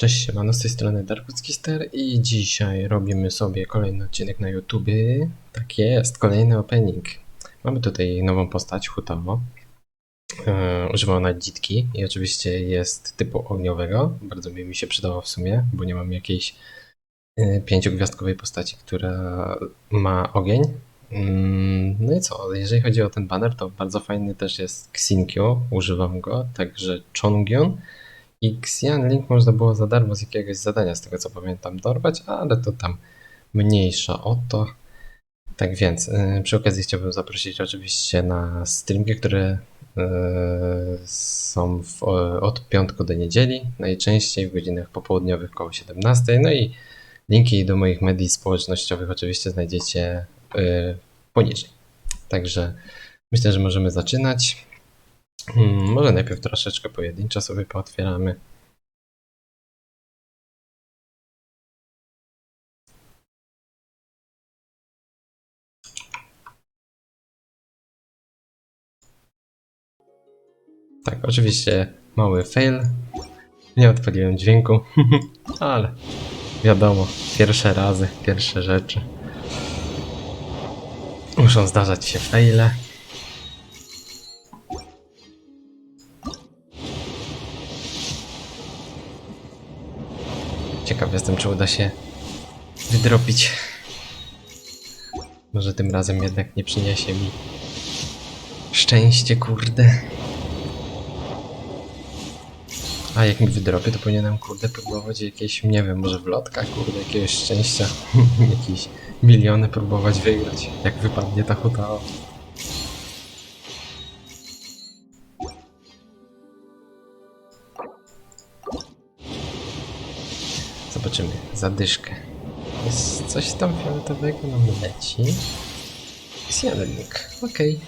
Cześć, siemano, z tej strony Darkwoodskister i dzisiaj robimy sobie kolejny odcinek na YouTube. Tak jest, kolejny opening. Mamy tutaj nową postać, Hutawo. E, używam ona dzitki i oczywiście jest typu ogniowego. Bardzo by mi się przydało w sumie, bo nie mam jakiejś e, pięciogwiazdkowej postaci, która ma ogień. Mm, No i co, jeżeli chodzi o ten banner, to bardzo fajny też jest Xinkyo, używam go, także Chongyon. I Xian Link można było za darmo z jakiegoś zadania, z tego co pamiętam, dorwać, ale to tam mniejsza o to. Tak więc, yy, przy okazji chciałbym zaprosić oczywiście na streamki, które yy, są w, od piątku do niedzieli, najczęściej w godzinach popołudniowych koło 17. No i linki do moich medii społecznościowych oczywiście znajdziecie yy, poniżej. Także myślę, że możemy zaczynać. Hmm, może najpierw troszeczkę pojedynczo sobie pootwieramy. Tak, oczywiście mały fail. Nie odpaliłem dźwięku, ale wiadomo, pierwsze razy, pierwsze rzeczy. Muszą zdarzać się faile. Ciekaw jestem, czy uda się wydropić. Może tym razem jednak nie przyniesie mi szczęście, kurde. A jak mi wydropię, to powinienem, kurde, próbować jakieś, nie wiem, może wlotka, kurde, jakiegoś szczęścia. jakieś miliony próbować wygrać. Jak wypadnie ta huta. Zobaczymy. Zadyszkę. Jest coś tam fioletowego nam leci. Księżyk. Okej.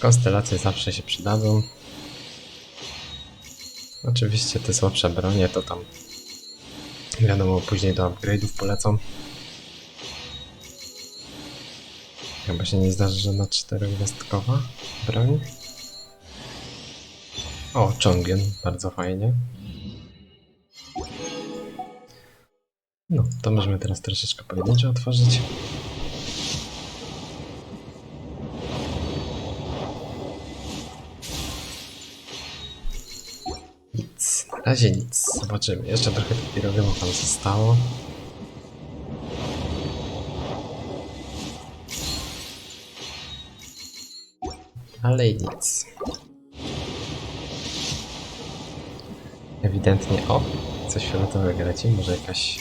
Konstelacje zawsze się przydadzą. Oczywiście te słabsze bronie to tam wiadomo później do upgrade'ów polecą. Chyba się nie zdarzy żadna czterogwiazdkowa broń. O, Chonggen, bardzo fajnie. No, to możemy teraz troszeczkę pojedynczo otworzyć. Nic, na razie nic. Zobaczymy. Jeszcze trochę papierowego tam zostało. Ale nic. Ewidentnie, o, coś fioletowego leci, może jakaś.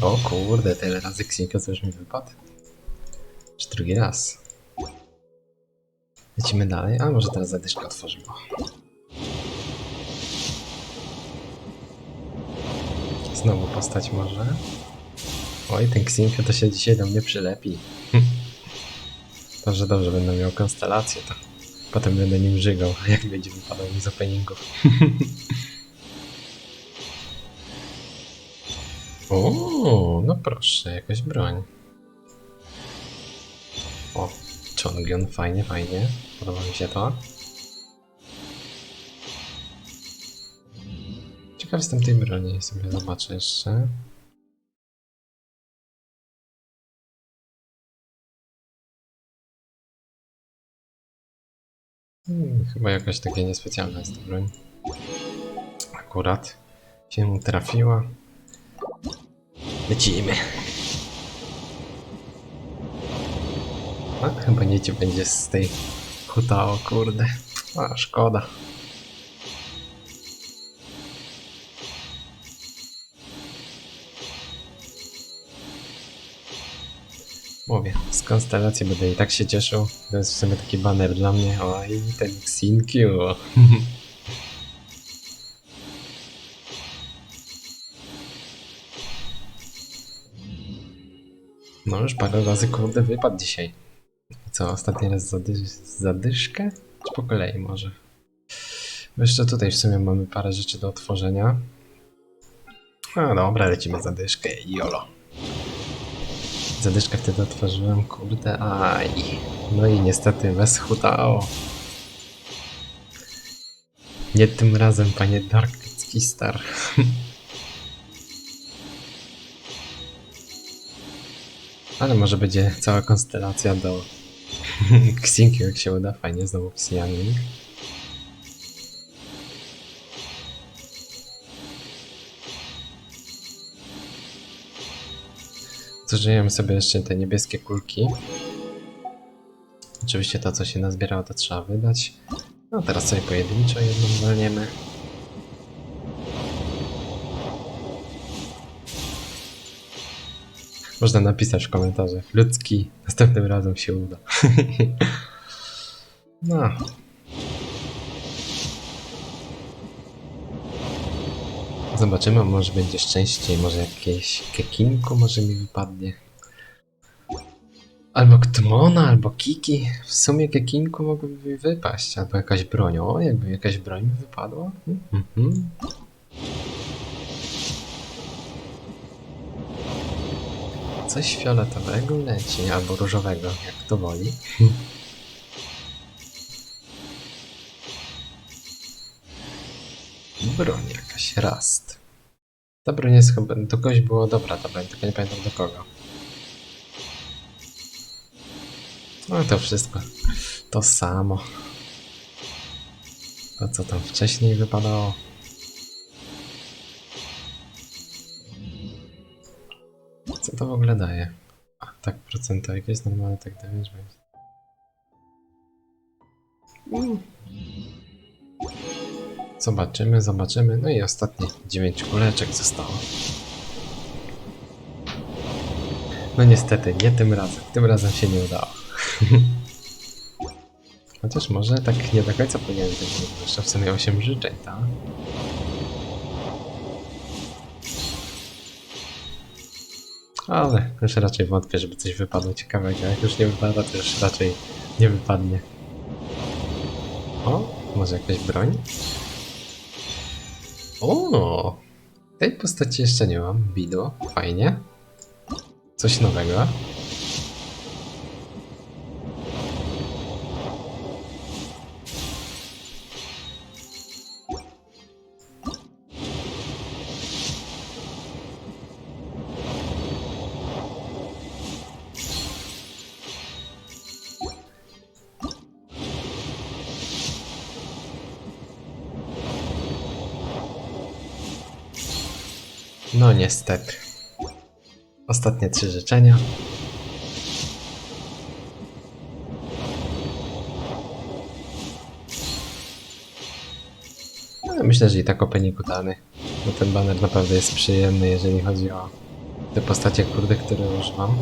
O kurde, tyle razy Xinko co już mi wypadł. Czy drugi raz. Lecimy dalej, a może teraz zadyszkę otworzymy. Znowu postać może. Oj, ten Xinko to się dzisiaj do mnie przylepi. Dobrze, dobrze, będę miał konstelację, to potem będę nim żygał, jak będzie wypadał mi z openingów. O, no proszę, jakaś broń. O, Chongyon, fajnie, fajnie. Podoba mi się to. Ciekaw jestem tej broni, sobie zobaczę jeszcze. Hmm, chyba jakaś taka niespecjalna jest ta broń. Akurat się mu trafiła. Lecimy. A, chyba niecie będzie z tej huta, o kurde. A, szkoda. Mówię, z konstelacji będę i tak się cieszył. To jest w sumie taki baner dla mnie. Oj, ten Xinkyu. No już parę razy kurde wypadł dzisiaj. Co, ostatni raz zady zadyszkę? Czy po kolei może? Bo jeszcze tutaj w sumie mamy parę rzeczy do otworzenia. No dobra, lecimy zadyszkę jolo. Zadyszkę wtedy otworzyłem, kurde, aj. No i niestety bez. Nie tym razem, panie Darkicki Star. Ale może będzie cała konstelacja do Xinki, jak się uda. Fajnie, znowu Xiangling. Zużyjemy sobie jeszcze te niebieskie kulki. Oczywiście to, co się nazbierało, to trzeba wydać. No teraz sobie pojedynczo jedną walniemy. Można napisać w komentarzach. Ludzki, następnym razem się uda. no. Zobaczymy, może będzie szczęściej, może jakieś kekinko może mi wypadnie. Albo Ktmona, albo Kiki. W sumie Kekinku mogłyby mi wypaść. Albo jakaś broń. O, jakby jakaś broń mi wypadła. Mhm. Coś fioletowego leci, albo różowego, jak to woli. Broń jakaś, rast. Ta broń jest chyba, do kogoś było dobra ta broń, tylko nie pamiętam do kogo. No to wszystko. To samo. To co tam wcześniej wypadało. Co to w ogóle daje? A, tak procenta jakieś normalne tak damage będzie. Zobaczymy, zobaczymy. No i ostatnie 9 kuleczek zostało. No niestety, nie tym razem. Tym razem się nie udało. Chociaż może tak nie do końca powinien być, jeszcze w sumie 8 życzeń, tak? Ale już raczej wątpię, żeby coś wypadło ciekawego. Jak już nie wypada, to już raczej nie wypadnie. O, może jakaś broń? O, tej postaci jeszcze nie mam. Widło, fajnie. Coś nowego. No niestety. Ostatnie trzy życzenia. No, myślę, że i tak opening udany. Bo ten banner naprawdę jest przyjemny, jeżeli chodzi o te postacie kurde, które używam.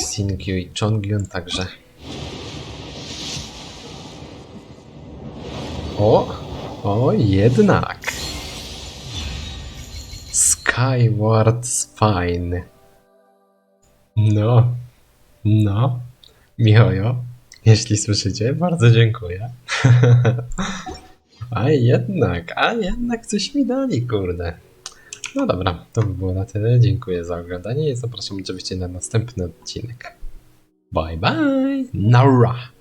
Xingyu i Chongyun także. O! O, jednak! Skyward Spine. No, no, Mihojo, jeśli słyszycie, bardzo dziękuję. a jednak, a jednak coś mi dali, kurde. No dobra, to by było na tyle. Dziękuję za oglądanie i zapraszam oczywiście na następny odcinek. Bye bye! Nara!